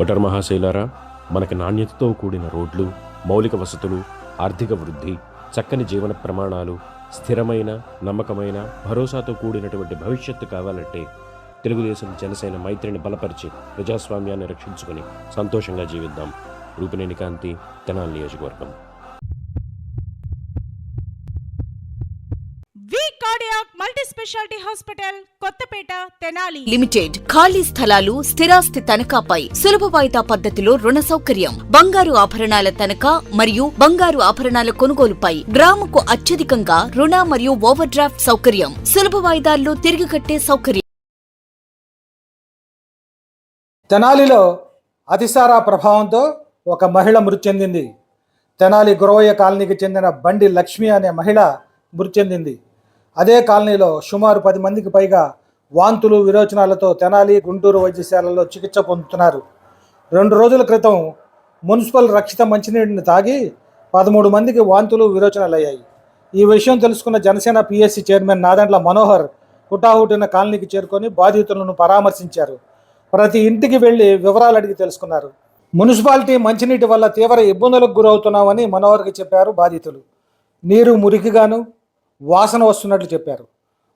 Voter మహాశైలారా మనకి నాణ్యతతో కూడిన రోడ్లు మౌలిక వసతులు ఆర్థిక వృద్ధి చక్కని జీవన ప్రమాణాలు స్థిరమైన నమ్మకమైన భరోసాతో కూడినటువంటి భవిష్యత్తు కావాలంటే తెలుగుదేశం జనసేన మైత్రిని బలపరిచి ప్రజాస్వామ్యాన్ని రక్షించుకొని సంతోషంగా జీవిద్దాం. రూపినేని కాంతి తెనాలి నియోజకవర్గం. Multi specialty hospital Kothapeta Tenali. Limited ఖాళీ స్థలాలు స్థిరాస్తి తనఖాపై సులభ వాయిదా పద్ధతిలో రుణ సౌకర్యం. బంగారు ఆభరణాల తనఖా మరియు బంగారు ఆభరణాల కొనుగోలుపై గ్రాముకు అత్యధికంగా రుణ మరియు ఓవర్ డ్రాఫ్ట్ సౌకర్యం. సులభ వాయిదాల్లో తిరిగి కట్టే సౌకర్యం. తెనాలిలో అతిసార ప్రభావంతో ఒక మహిళ మృతి చెందింది. తెనాలి గురవయ్య కాలనీకి చెందిన బండి లక్ష్మి అనే మహిళ మృతి చెందింది. అదే కాలనీలో సుమారు పది మందికి పైగా వాంతులు విరోచనాలతో తెనాలి గుంటూరు వైద్యశాలలో చికిత్స పొందుతున్నారు. రెండు రోజుల క్రితం మున్సిపల్ రక్షిత మంచినీటిని తాగి పదమూడు మందికి వాంతులు విరోచనాలయ్యాయి. ఈ విషయం తెలుసుకున్న జనసేన పిఎస్సి చైర్మన్ నాదండ్ల మనోహర్ హుటాహుటిన కాలనీకి చేరుకొని బాధితులను పరామర్శించారు. ప్రతి ఇంటికి వెళ్ళి వివరాలు అడిగి తెలుసుకున్నారు. మున్సిపాలిటీ మంచినీటి వల్ల తీవ్ర ఇబ్బందులకు గురవుతున్నామని మనోహర్కి చెప్పారు బాధితులు. నీరు మురికిగాను వాసన వస్తున్నట్లు చెప్పారు.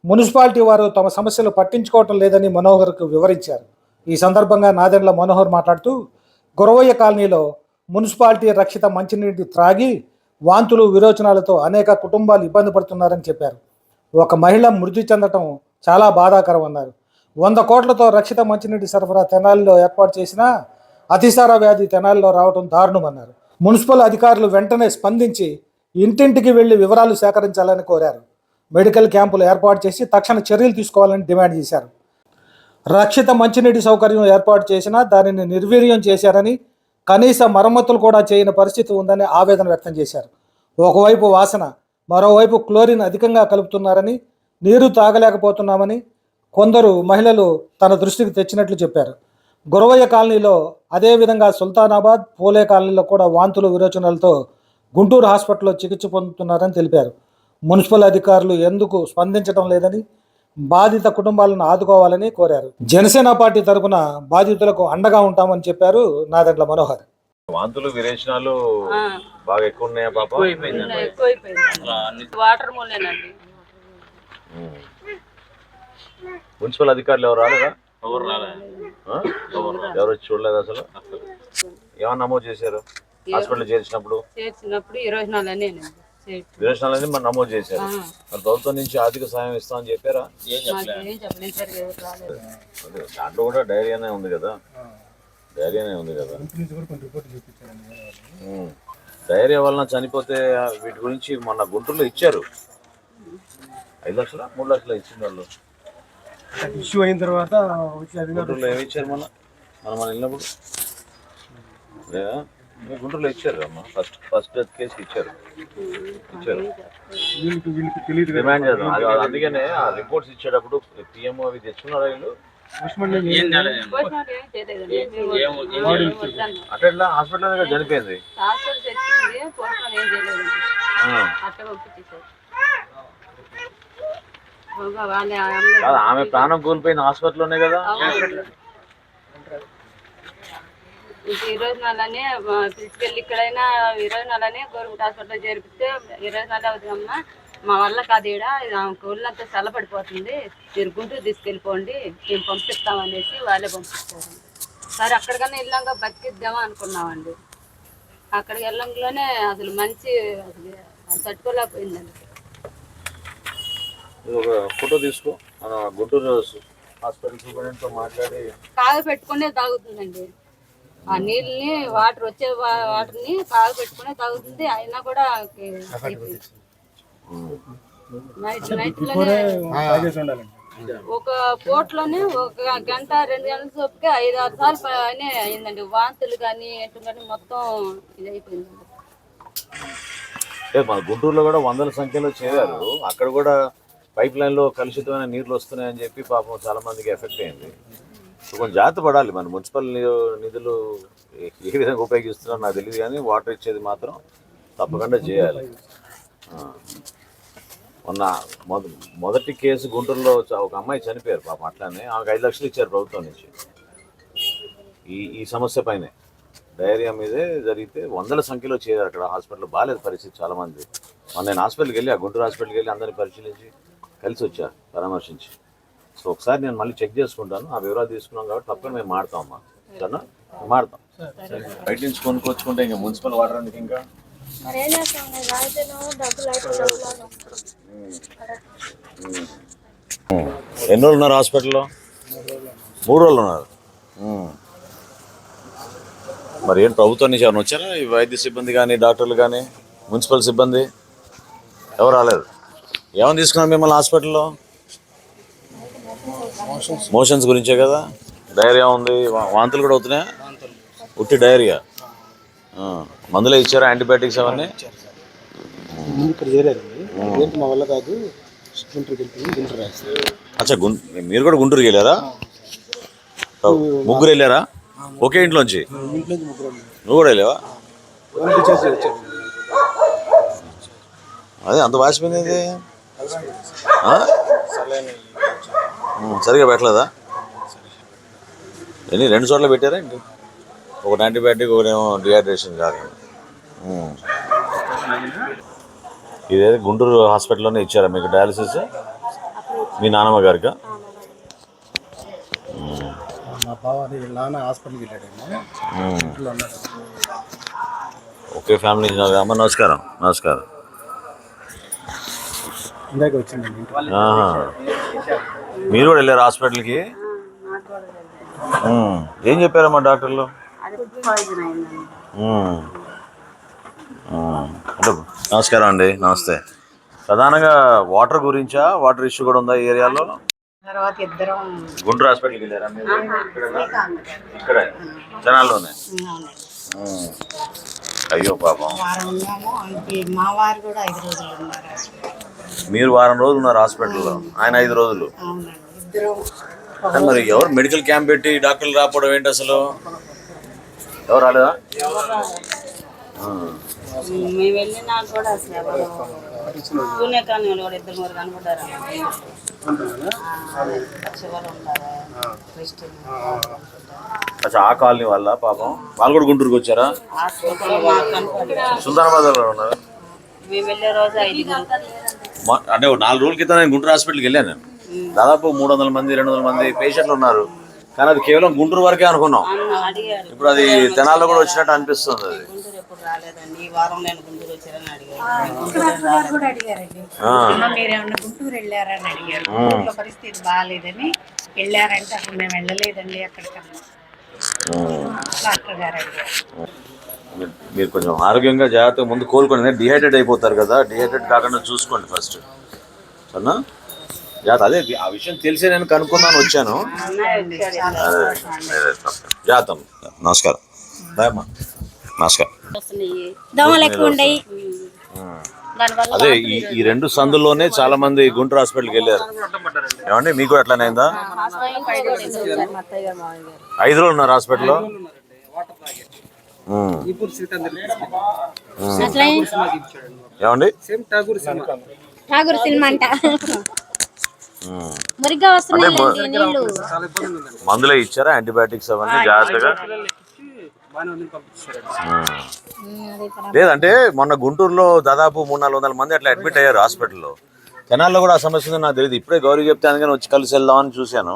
మున్సిపాలిటీ వారు తమ సమస్యలు పట్టించుకోవటం లేదని మనోహర్కు వివరించారు. ఈ సందర్భంగా నాదెండ్ల మనోహర్ మాట్లాడుతూ గురవయ్య కాలనీలో మున్సిపాలిటీ రక్షిత మంచినీటి త్రాగి వాంతులు విరోచనాలతో అనేక కుటుంబాలు ఇబ్బంది పడుతున్నారని చెప్పారు. ఒక మహిళ మృతి చెందటం చాలా బాధాకరం అన్నారు వంద కోట్లతో రక్షిత మంచినీటి సరఫరా తెనాలిలో ఏర్పాటు చేసినా అతిసార వ్యాధి తెనాలిలో రావడం దారుణమన్నారు. మున్సిపల్ అధికారులు వెంటనే స్పందించి ఇంటింటికి వెళ్ళి వివరాలు సేకరించాలని కోరారు. మెడికల్ క్యాంపులు ఏర్పాటు చేసి తక్షణ చర్యలు తీసుకోవాలని డిమాండ్ చేశారు. రక్షిత మంచినీటి సౌకర్యం ఏర్పాటు చేసినా దానిని నిర్వీర్యం చేశారని కనీస మరమ్మతులు కూడా చేయని పరిస్థితి ఉందని ఆవేదన వ్యక్తం చేశారు. ఒకవైపు వాసన మరోవైపు క్లోరిన్ అధికంగా కలుపుతున్నారని నీరు తాగలేకపోతున్నామని కొందరు మహిళలు తన దృష్టికి తెచ్చినట్లు చెప్పారు. గురవయ్య కాలనీలో అదేవిధంగా సుల్తానాబాద్ పోలే కాలనీలో కూడా వాంతులు విరోచనలతో గుంటూరు హాస్పిటల్లో చికిత్స పొందుతున్నారని తెలిపారు. మున్సిపల్ అధికారులు ఎందుకు స్పందించడం లేదని బాధిత కుటుంబాలను ఆదుకోవాలని కోరారు. జనసేన పార్టీ తరపున బాధితులకు అండగా ఉంటామని చెప్పారు నాదెండ్ల మనోహర్. వాంతులు విరేచనాలు బాగా ఎక్కువ ఉన్నాయా పాప? వాటర్ మూలేనండి. మున్సిపల్ అధికారులు ఎవరు రాలేదా? ఎవరు రాలే. ఆ? ఎవరు చూడలేదు అసలు. ఏమన్నా నమోదు చేశారు? హాస్పిటల్ చేర్చినప్పుడు? చేర్చినప్పుడు మనం నమోదు చేశారు. మరి ప్రభుత్వం నుంచి ఆర్థిక సాయం ఇస్తామని చెప్పారా? దాంట్లో కూడా డైరియానే ఉంది కదా. డైరియానే ఉంది కదా. డైరియా వలన చనిపోతే ఆ, వీటి గురించి మొన్న గుంటూరులో ఇచ్చారు. ఐదు లక్షల? మూడు లక్షల ఇచ్చింది వాళ్ళు. ఇష్యూ అయిన తర్వాత గుంటూరులో ఏమి ఇచ్చారు మనం మన వెళ్ళినప్పుడు? లేదా? గుంటూరులో ఇచ్చారు అమ్మ ఫస్ట్ ఫస్ట్ డెత్ కేసు ఇచ్చారు ఇచ్చారు డిమాండ్ చేద్దాం అది అది అందుకనే ఆ రిపోర్ట్స్ ఇచ్చేటప్పుడు పిఎం అవి తెచ్చుకున్నారు వీళ్ళు ఏం కాలేదు భోజనాలు ఏం చేయలేదండి మేము ఏం- ఏం వద్దన్నాం. వద్దన్నాం. అట్లా హాస్పిటల్ చనిపోయింది హాస్టల్ తెచ్చింది భోజనాలు ఏం చేయలేదండి ఆ. అట్లా పంపించేసారు బాగా వాళ్ళే ఆ అమ్మాయి కాదు ఆమె ప్రాణం కోల్పోయిన హాస్పిటల్లోనే కదా అవును. ఇంక ఈ రోజు నాలనే తీసుకెళ్ళి ఇక్కడైనా ఈ రోజు నాలనే గవర్నమెంట్ హాస్పిటల్ చేర్పిస్తే ఈ రోజు నాలే అవుతుందమ్మా మా వల్ల కాదు ఈడ. ఒళ్ళంతా చల్లబడిపోతుంది మీరు గుంటూరు తీసుకెళ్ళిపోండి. మేము పంపిస్తామనేసి వాళ్ళే పంపిస్తారు. సరే అక్కడికన్నా వెళ్ళాక బతికిద్దామా అనుకున్నామండి. అక్కడికి వెళ్ళంలోనే అసలు మంచి అసలు అది తట్టుకోలేకపోయిందండి ఫోటో తీసుకో. గుంటూరు హాస్పిటల్ సూపరింటెండెంట్తో మాట్లాడి కాగ పెట్టుకునే తాగుతుందండి. ఆ నీళ్ళని వాటర్ వచ్చే వా- వాటర్ని కాగ పెట్టుకునే తాగుతుంది. అయినా కూడా అయిపోయింది. నైట్ ఒక పూటలోనే ఒక గంట రెండు గంటల సోపుకి ఐదు ఆరు సార్లు పైనే అయిందండి. వాంతులు కానీ ఎటు కానీ మొత్తం ఇది అయిపోయిందండి. ఏ, మన గుంటూరులో కూడా వందల సంఖ్యలో చేరారు. అక్కడ కూడా పైప్ లైన్లో కలుషితమైన నీళ్ళు వస్తున్నాయని చెప్పి పాపం చాలా మందికి ఎఫెక్ట్ అయింది. సో కొంచెం జాగ్రత్త పడాలి. మన మున్సిపల్ నిధులు ఏ- విధంగా ఉపయోగిస్తున్నారో నాకు తెలియదు కానీ వాటర్ ఇచ్చేది మాత్రం తప్పకుండా చేయాలి. మొన్న మొద మొదటి కేసు గుంటూరులో చ- ఒక అమ్మాయి చనిపోయారు పాపం అట్లానే ఆమెకు ఐదు లక్షలు ఇచ్చారు ప్రభుత్వం నుంచి. ఈ ఈ సమస్య పైనే. డయేరియా మీదే జరిగితే వందల సంఖ్యలో చేరారు అక్కడ హాస్పిటల్ బాగాలేదు పరిస్థితి చాలామంది. మొన్న నేను హాస్పిటల్కి వెళ్ళి ఆ గుంటూరు హాస్పిటల్కి వెళ్ళి అందరిని పరిశీలించి కలిసి వచ్చారు పరామర్శించి. సో ఒకసారి నేను మళ్ళీ చెక్ చేసుకుంటాను. ఆ వివరాలు తీసుకున్నాం కాబట్టి తప్పని మేము మాడతాం అమ్మా సరేనా? మాడతాం బయట నుంచి కొనుక్కొచ్చుకుంటే ఇంకా మున్సిపల్ వాటర్ ఎందుకు ఇంకా? ఎన్ని రోజులు ఉన్నారు హాస్పిటల్లో? మూడు రోజులు ఉన్నారు. మరి ఏం ప్రభుత్వం నుంచి ఎవరైనా వచ్చారా? ఈ వైద్య సిబ్బంది కానీ డాక్టర్లు కానీ మున్సిపల్ సిబ్బంది? ఎవరు రాలేదు? ఏమని తీసుకున్నారు మిమ్మల్ని హాస్పిటల్లో? మోషన్స్ గురించే కదా? డైరియా ఉంది. వాంతులు కూడా అవుతున్నాయా? ఉట్టి డైరియా. మందులే ఇచ్చారా? యాంటీబయాటిక్స్ అవన్నీ? ఇక్కడ చేరారండి మా వల్ల కాదు? గుంటూరుకి వెళ్తుంది గుంటూరు రాస్తారు అచ్చా గుం మీరు కూడా గుంటూరుకి వెళ్ళారా? ముగ్గురు వెళ్ళారా? ఒకే ఇంట్లోంచి? నువ్వు కూడా వెళ్ళావా? అదే అంత వాసిపోయింది సరిగా పెట్టలేదా? ఎన్ని రెండు చోట్ల పెట్టారా ఏంటి? ఒకటి యాంటీబయాటిక్ ఒకటేమో డిహైడ్రేషన్ ఉమ్. ఇదేదో గుంటూరు హాస్పిటల్లోనే ఇచ్చారా మీకు డయాలసిస్? మీ నాన్నమ్మ గారికి? మా నాన్న హాస్పిటల్కి వెళ్ళాడేమో. ఒకే ఫ్యామిలీ. అమ్మ నమస్కారం నమస్కారం. ఇందాక వచ్చిందండి. మీరు కూడా వెళ్ళారు హాస్పిటల్కి. ఏం చెప్పారమ్మా డాక్టర్లు? నమస్కారం అండి నమస్తే. ప్రధానంగా వాటర్ గురించా వాటర్ ఇష్యూ కూడా ఉందా ఈ ఏరియాలో? తర్వాత ఇద్దరం గుంటూరు హాస్పిటల్కి వెళ్ళారా మీరు? ఇక్కడే జనాల్లోనే. అయ్యో పాపం. మా వారు కూడా ఐదు రోజులు ఉన్నారు. మీరు వారం రోజులు ఉన్నారు హాస్పిటల్లో. ఆయన ఐదు రోజులు. మరి ఎవరు మెడికల్ క్యాంప్ పెట్టి డాక్టర్లు రాకపోవడం ఏంటి అసలు? ఎవరు రాలేదా. మేము వెళ్ళినా కూడా అసలు ఎవరు పూణే కానీ వాళ్ళు కూడా ఇద్దరు చివరి అచ్చా ఆ కాలనీ వల్ల పాపం? వాళ్ళు కూడా గుంటూరుకి వచ్చారా? కనపడ్డారు. సుల్తానాబాద్లో ఉన్నారు? మేము వెళ్ళే రోజు ఐదుగురు. మా- అంటే నాలుగు రోజుల క్రితం నేను గుంటూరు హాస్పిటల్కి వెళ్ళాను నేను. దాదాపు మూడు వందల మంది రెండు వందల మంది పేషెంట్లు ఉన్నారు. కానీ అది కేవలం గుంటూరు వరకే అనుకున్నాం. అన్న అడిగారు. ఇప్పుడు అది తెనాల్లో కూడా వచ్చినట్టు అనిపిస్తుంది అది. గుంటూరు వెళ్ళారని అడిగారు. పరిస్థితి బాగాలేదని వెళ్ళారంటే అసలు మేము వెళ్ళలేదండి అక్కడికన్నా డాక్టర్ గారు అడిగారు. మీరు- మీరు కొంచెం ఆరోగ్యంగా జాగ్రత్తగా ముందు కోలుకోండి. డిహైడ్రేట్ అయిపోతారు కదా. డిహైడ్రేట్ కాకుండా చూసుకోండి ఫస్ట్. సరేనా జాగ్రత్త అదే ఆ విషయం తెలిసే నేను కనుక్కున్నాను వచ్చాను. అమ్మ. నమస్కారం నమస్కారం. దోమలు ఎక్కువ ఉండయి దానివల్ల అదే ఈ ఈ రెండు సందుల్లోనే చాలా మంది గుంటూరు హాస్పిటల్కి వెళ్ళారు. ఏమండి మీకు కూడా అయిందా ఐదు రోజులు ఉన్నారు హాస్పిటల్లో? ఏమండి? ఠాగూర్ సినిమా అంట ఉమ్. మురిగ్గా వస్తున్నాయి మొ- నీళ్ళు మందులే ఇచ్చారా? యాంటీబయాటిక్స్ అవన్నీ జాగ్రత్తగా. లేదంటే మొన్న గుంటూరులో దాదాపు మూడు నాలుగు వందల మంది అట్లా అడ్మిట్ అయ్యారు హాస్పిటల్లో. కెనాల్లో కూడా ఆ సమస్య ఉందో నాకు తెలియదు ఇప్పుడే గౌరీ చెప్తే అందుకని వచ్చి కలిసి వెళ్దామని చూశాను.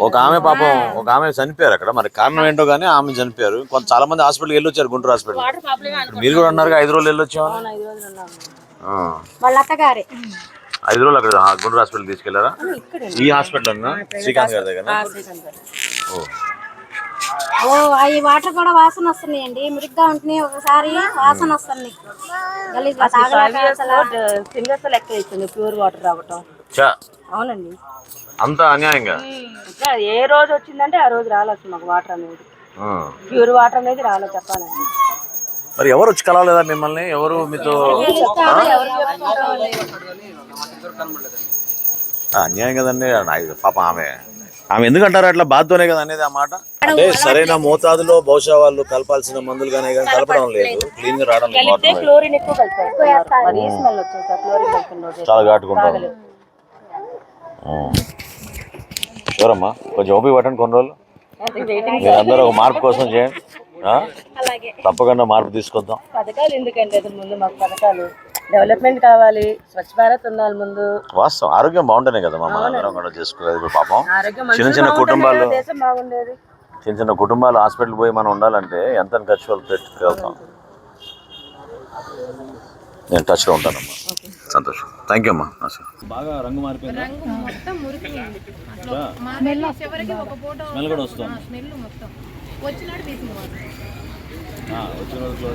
ఒక ఆమె పాపం ఒక ఆమె చనిపోయారు అక్కడ. మరి కారణం ఏంటో కానీ ఆమె చనిపోయారు. కొంత చాలా మంది హాస్పిటల్కి వెళ్ళి వచ్చారు గుంటూరు హాస్పిటల్ మీరు కూడా అన్నారు ఐదు రోజులు వెళ్ళొచ్చామని? ఆ. వాళ్ళ అత్తగారే. ఐదు రోజులు అక్కడ ఆ గుంటూరు హాస్పిటల్ తీసుకెళ్ళారా? ఈ హాస్పిటల్ అన్నా? శ్రీకాంత్ గారి దగ్గర. ఓ. ఓ అవి వాటర్ కూడా వాసన వస్తున్నాయండి. మురిగ్గా ఉంటున్నాయి ఒకసారి వాసన అసలు సింగర్స్ లెక్క ఇస్తుంది ప్యూర్ వాటర్ రావటం. చా అవునండి. అంత అన్యాయంగా? ఇంకా ఏ రోజు వచ్చిందంటే ఆ రోజు రాలేదు మాకు వాటర్ అనేది. ఆ. ప్యూర్ వాటర్ అనేది రాలేదు చెప్పాలండి మరి ఎవరు వచ్చి కలవలేదా మిమ్మల్ని? ఎవరు మీతో ఆ, అన్యాయం కదండి. పాప ఆమె. ఆమె ఎందుకంటారు అట్లా బాధతోనే కదా అనేది ఆ మాట? అంటే సరైన మోతాదులో బహుశా వాళ్ళు కలపాల్సిన మందులు కానీ కానీ కలపడం లేదు. క్లీన్గా రావడం చాలా ఘాటుకుంటాం ఎవరమ్మా? కొంచెం ఓపిక పట్టండి కొన్ని రోజులు. మీరందరూ ఒక మార్పు కోసం చేయండి. తప్పకుండా మార్పు తీసుకొద్దాం. పథకాలు ఎందుకండి? అది ముందు మాకు పథకాలు. డెవలప్మెంట్ కావాలి స్వచ్ఛ భారత్ ఉండాలి ముందు. వాస్తవం. ఆరోగ్యం బాగుంటేనే కదా మా అందరం కూడా చేసుకునేది ఇప్పుడు పాపం. చిన్న చిన్న కుటుంబాలు కదా దేశం బాగుండేది. చిన్న చిన్న కుటుంబాలు హాస్పిటల్ పోయి మనం ఉండాలంటే ఎంత ఖర్చు వాళ్ళు పెట్టుకెళ్తాం? నేను టచ్లో ఉంటానమ్మా సంతోషం. థ్యాంక్ యూ అమ్మా. బాగా రంగు మారిపోయింది? మొత్తం మురికి చివరికి ఒక ఫోటో స్మెల్ కూడా వస్తుంది. స్మెల్ మొత్తం. వచ్చినాడు తీసింగ్ ఆ, వచ్చిన రోజులో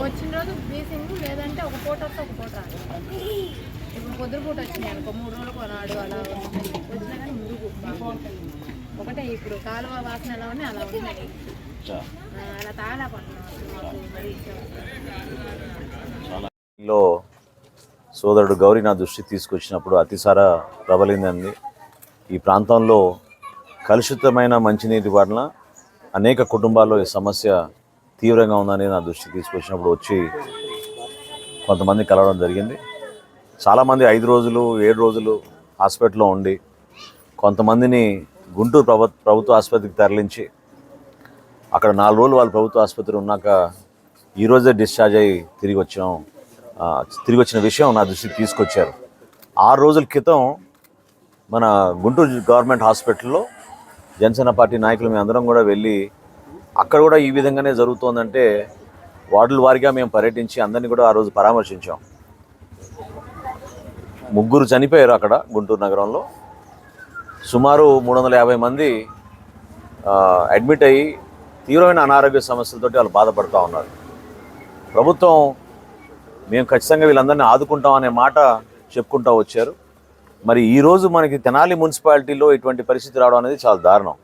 వచ్చిన రోజు తీసింగ్ లేదంటే ఒక ఫోటో వస్తే ఒక రాదు. ఇప్పుడు పొద్దున పూట వచ్చినాయి అనుకో మూడు రోజులకు నాడు అలా వచ్చినా కానీ మురుగు. ఒకటే ఇప్పుడు కాలువ వాసన ఎలా ఉన్నాయి అలా ఉన్నాయి అలా మరి లో సోదరుడు గౌరీ నా దృష్టికి తీసుకొచ్చినప్పుడు అతిసార ప్రబలిందండి. ఈ ప్రాంతంలో కలుషితమైన మంచినీటి వలన అనేక కుటుంబాల్లో ఈ సమస్య తీవ్రంగా ఉందని నా దృష్టికి తీసుకొచ్చినప్పుడు వచ్చి కొంతమంది కలవడం జరిగింది. చాలామంది ఐదు రోజులు ఏడు రోజులు హాస్పిటల్లో ఉండి కొంతమందిని గుంటూరు ప్రభు ప్రభుత్వ ఆసుపత్రికి తరలించి అక్కడ నాలుగు రోజులు వాళ్ళు ప్రభుత్వ ఆసుపత్రి ఉన్నాక ఈరోజే డిశ్చార్జ్ అయ్యి తిరిగి వచ్చాం తిరిగి వచ్చిన విషయం నా దృష్టికి తీసుకొచ్చారు. ఆరు రోజుల క్రితం మన గుంటూరు గవర్నమెంట్ హాస్పిటల్లో జనసేన పార్టీ నాయకులు మేము అందరం కూడా వెళ్ళి అక్కడ కూడా ఈ విధంగానే జరుగుతోందంటే వార్డుల వారిగా మేము పర్యటించి అందరినీ కూడా ఆ రోజు పరామర్శించాం. ముగ్గురు చనిపోయారు అక్కడ గుంటూరు నగరంలో. సుమారు మూడు వందల యాభై మంది అడ్మిట్ అయ్యి తీవ్రమైన అనారోగ్య సమస్యలతోటి వాళ్ళు బాధపడుతూ ఉన్నారు. ప్రభుత్వం మేము ఖచ్చితంగా వీళ్ళందరినీ ఆదుకుంటాం అనే మాట చెప్పుకుంటూ వచ్చారు. మరి ఈరోజు మనకి తెనాలి మున్సిపాలిటీలో ఇటువంటి పరిస్థితి రావడం అనేది చాలా దారుణం.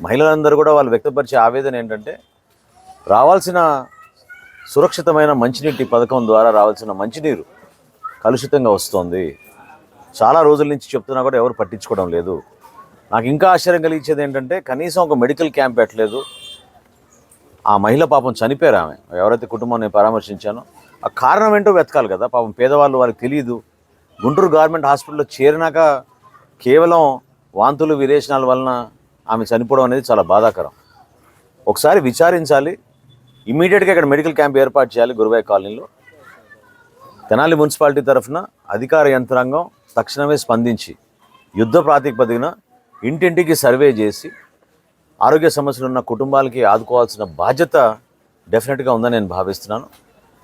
మహిళలందరూ కూడా వాళ్ళు వ్యక్తపరిచే ఆవేదన ఏంటంటే రావాల్సిన సురక్షితమైన మంచినీటి పథకం ద్వారా రావాల్సిన మంచినీరు కలుషితంగా వస్తోంది. చాలా రోజుల నుంచి చెప్తున్నా కూడా ఎవరు పట్టించుకోవడం లేదు. నాకు ఇంకా ఆశ్చర్యం కలిగించేది ఏంటంటే కనీసం ఒక మెడికల్ క్యాంప్ పెట్టలేదు. ఆ మహిళ పాపం చనిపోయారు ఆమె. ఎవరైతే కుటుంబం నేను పరామర్శించానో. ఆ కారణం ఏంటో వెతకాలి కదా. పాపం పేదవాళ్ళు వారికి తెలియదు గుంటూరు గవర్నమెంట్ హాస్పిటల్లో చేరినాక కేవలం వాంతులు విరేచనాల వలన ఆమె చనిపోవడం అనేది చాలా బాధాకరం. ఒకసారి విచారించాలి. ఇమీడియట్గా ఇక్కడ మెడికల్ క్యాంప్ ఏర్పాటు చేయాలి గురువాయ్ కాలనీలో. తెనాలి మున్సిపాలిటీ తరఫున అధికార యంత్రాంగం తక్షణమే స్పందించి యుద్ధ ప్రాతిపదికన ఇంటింటికి సర్వే చేసి ఆరోగ్య సమస్యలు ఉన్న కుటుంబాలకి ఆదుకోవాల్సిన బాధ్యత డెఫినెట్గా ఉందని నేను భావిస్తున్నాను.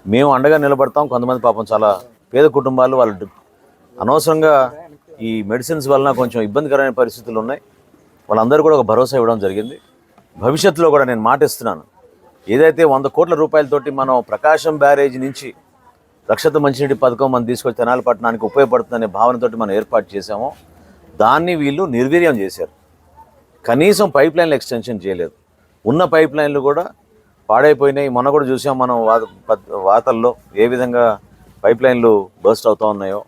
మేము అండగా నిలబడతాం. కొంతమంది పాపం చాలా పేద కుటుంబాలు వాళ్ళు అనవసరంగా ఈ మెడిసిన్స్ వలన కొంచెం ఇబ్బందికరమైన పరిస్థితులు ఉన్నాయి. వాళ్ళందరూ కూడా ఒక భరోసా ఇవ్వడం జరిగింది. భవిష్యత్తులో కూడా నేను మాటిస్తున్నాను. ఏదైతే వంద కోట్ల రూపాయలతోటి మనం ప్రకాశం బ్యారేజ్ నుంచి రక్షత మంచినీటి పథకం మనం తీసుకొచ్చి తెనాలి పట్టణానికి ఉపయోగపడుతుందనే భావనతోటి మనం ఏర్పాటు చేశామో దాన్ని వీళ్ళు నిర్వీర్యం చేశారు. కనీసం పైప్ లైన్లు ఎక్స్టెన్షన్ చేయలేదు. ఉన్న పైప్ లైన్లు కూడా పాడైపోయినాయి. మొన్న కూడా చూసాం మనం వాత పద్- వార్తల్లో ఏ విధంగా పైప్ లైన్లు బర్స్ట్ అవుతూ ఉన్నాయో.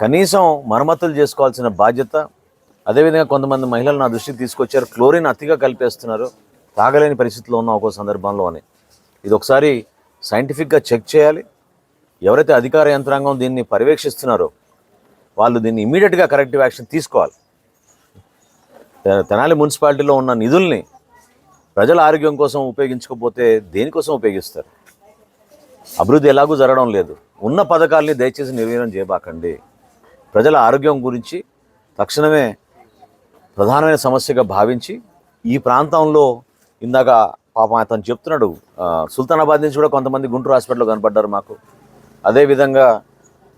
కనీసం మరమ్మతులు చేసుకోవాల్సిన బాధ్యత అదేవిధంగా కొంతమంది మహిళలు నా దృష్టికి తీసుకొచ్చారు క్లోరిన్ అతిగా కలిపేస్తున్నారు తాగలేని పరిస్థితిలో ఉన్న ఒక సందర్భంలో అని. ఇది ఒకసారి సైంటిఫిక్గా చెక్ చేయాలి. ఎవరైతే అధికార యంత్రాంగం దీన్ని పర్యవేక్షిస్తున్నారో వాళ్ళు దీన్ని ఇమీడియట్గా కరెక్టివ్ యాక్షన్ తీసుకోవాలి. తెనాలి మున్సిపాలిటీలో ఉన్న నిధుల్ని ప్రజల ఆరోగ్యం కోసం ఉపయోగించకపోతే దేనికోసం ఉపయోగిస్తారు? అభివృద్ధి ఎలాగూ జరగడం లేదు. ఉన్న పథకాల్ని దయచేసి నిర్వీర్యం చేయబాకండి. ప్రజల ఆరోగ్యం గురించి తక్షణమే ప్రధానమైన సమస్యగా భావించి ఈ ప్రాంతంలో ఇందాక పాపం అతను చెప్తున్నాడు సుల్తానాబాద్ నుంచి కూడా కొంతమంది గుంటూరు హాస్పిటల్లో కనపడ్డారు మాకు. అదేవిధంగా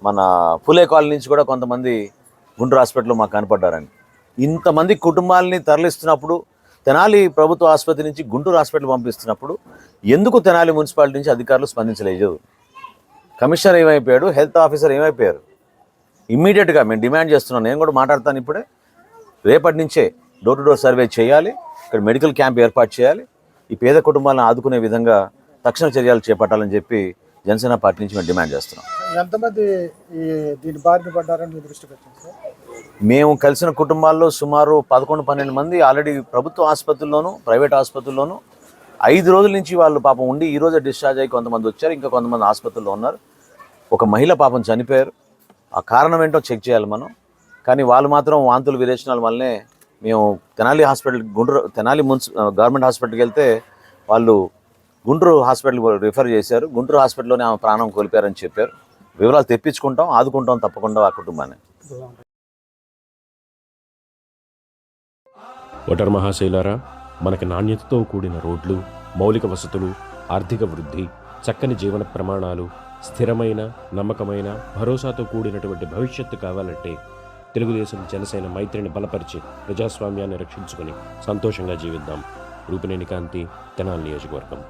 మన ఫులే కాలనీ నుంచి కూడా కొంతమంది గుంటూరు హాస్పిటల్లో మాకు కనపడ్డారని. ఇంతమంది కుటుంబాలని తరలిస్తున్నప్పుడు తెనాలి ప్రభుత్వ ఆసుపత్రి నుంచి గుంటూరు హాస్పిటల్ పంపిస్తున్నప్పుడు ఎందుకు తెనాలి మున్సిపాలిటీ నుంచి అధికారులు స్పందించలేదు? కమిషనర్ ఏమైపోయాడు? హెల్త్ ఆఫీసర్ ఏమైపోయారు? ఇమ్మీడియట్గా మేము డిమాండ్ చేస్తున్నాం. నేను కూడా మాట్లాడతాను ఇప్పుడే. రేపటి నుంచే డోర్ టు డోర్ సర్వే చేయాలి. ఇక్కడ మెడికల్ క్యాంప్ ఏర్పాటు చేయాలి. ఈ పేద కుటుంబాలను ఆదుకునే విధంగా తక్షణ చర్యలు చేపట్టాలని చెప్పి జనసేన పార్టీ నుంచి మేము డిమాండ్ చేస్తున్నాం. ఎంతమంది దీని బారిన పడ్డారని మేము కలిసిన కుటుంబాల్లో సుమారు పదకొండు పన్నెండు మంది ఆల్రెడీ ప్రభుత్వ ఆసుపత్రుల్లోనూ ప్రైవేట్ ఆసుపత్రుల్లోనూ ఐదు రోజుల నుంచి వాళ్ళు పాపం ఉండి ఈ రోజే డిశ్చార్జ్ అయ్యి కొంతమంది వచ్చారు. ఇంకా కొంతమంది ఆసుపత్రుల్లో ఉన్నారు. ఒక మహిళ పాపం చనిపోయారు. ఆ కారణం ఏంటో చెక్ చేయాలి మనం. కానీ వాళ్ళు మాత్రం వాంతులు విరేచనాల వల్లనే మేము తెనాలి హాస్పిటల్ గుంటూరు తెనాలి మున్సి గవర్నమెంట్ హాస్పిటల్కి వెళ్తే వాళ్ళు గుంటూరు హాస్పిటల్ రిఫర్ చేశారు. గుంటూరు హాస్పిటల్లోనే ఆమె ప్రాణం కోల్పోయారని చెప్పారు. వివరాలు తెప్పించుకుంటాం ఆదుకుంటాం తప్పకుండా ఆ కుటుంబాన్ని. ఒటర్ మహాశైలారా మనకి నాణ్యతతో కూడిన రోడ్లు మౌలిక వసతులు ఆర్థిక వృద్ధి చక్కని జీవన ప్రమాణాలు స్థిరమైన నమ్మకమైన భరోసాతో కూడినటువంటి భవిష్యత్తు కావాలంటే తెలుగుదేశం జనసేన మైత్రిని బలపరిచి ప్రజాస్వామ్యాన్ని రక్షించుకొని సంతోషంగా జీవిద్దాం. రూపినేని కాంతి తెనాలి నియోజకవర్గం.